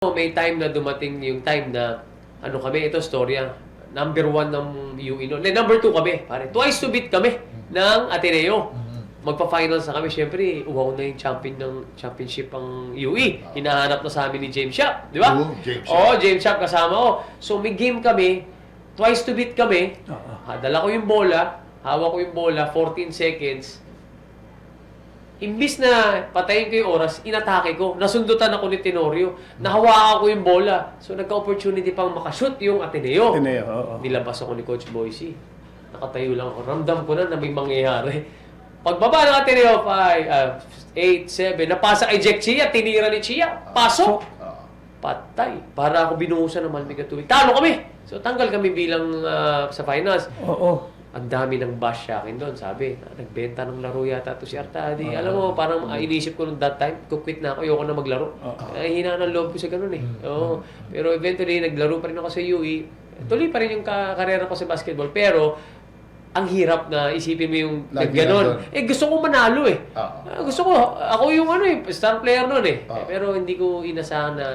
may time na dumating yung time na ano kami, ito storya. Number one ng UE noon. Eh, number two kami, pare. Twice to beat kami ng Ateneo. Magpa-finals na kami. Siyempre, uwaw na yung champion ng championship ang UE. Hinahanap na sa amin ni James Shop. Di ba? Oo, James Shop. Oo, James Shop kasama ko. So, may game kami. Twice to beat kami. Ha, dala ko yung bola. Hawak ko yung bola. 14 seconds. Imbis na patayin ko yung oras, inatake ko. Nasundutan ako ni Tenorio. Nahawakan ko yung bola. So, nagka-opportunity pang makashoot yung Ateneo. Ateneo, oo. Nilabas ako ni Coach Boise. Nakatayo lang ako. Ramdam ko na na may mangyayari. Pagbaba ng Ateneo, 5, 8, 7, napasa kay Jack Chia, tinira ni Chia, pasok. Patay. Para ako binuhusan ng malamig at tubig. Talo kami! So, tanggal kami bilang ah, sa finals. Oo. Ang dami ng bash sa akin doon, sabi. Nagbenta ng laro yata to si Artadi. Alam mo, parang ah, inisip ko nung that time, kukwit na ako, ayoko na maglaro. Ay, hina ng loob ko sa ganun eh. Oo. Pero eventually, naglaro pa rin ako sa UE. Tuloy pa rin yung ka- karera ko sa basketball. Pero, ang hirap na isipin mo yung Lagi. Eh, gusto ko manalo eh. Ah, gusto ko, ako yung ano eh, star player noon eh. Oo. Eh, Pero hindi ko inasahan na